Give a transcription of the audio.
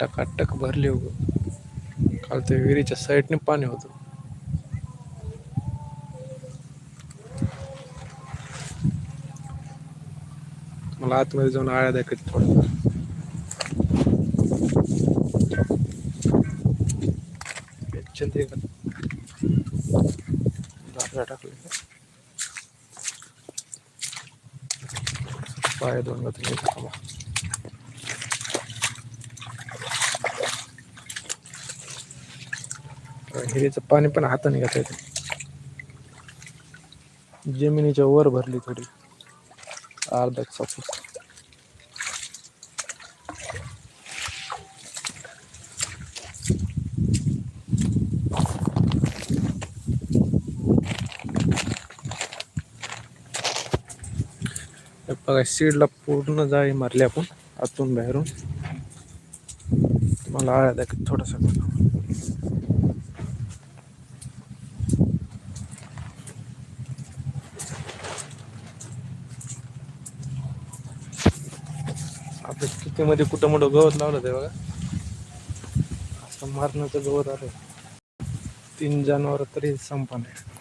टकाटक भरली उग. काल ते विहिरीच्या साईडने पाणी होतं. मला आतमध्ये जाऊन आळ्या दाखवत थोडं. टाकले. पाय दोन हिरीचं पाणी पण हाताने घेता येते. जमिनीच्या वर भरली थोडी. अर्धा एक बघा सीडला पूर्ण जाळी मारली आपण आतून बाहेरून. मला आळ्या दाखवत थोडासा. आपल्या कितीमध्ये कुठं मोठं गवत लावलं ते बघा. असं मारण्याचं गवत आलं तीन जनावर तरी संपा नाही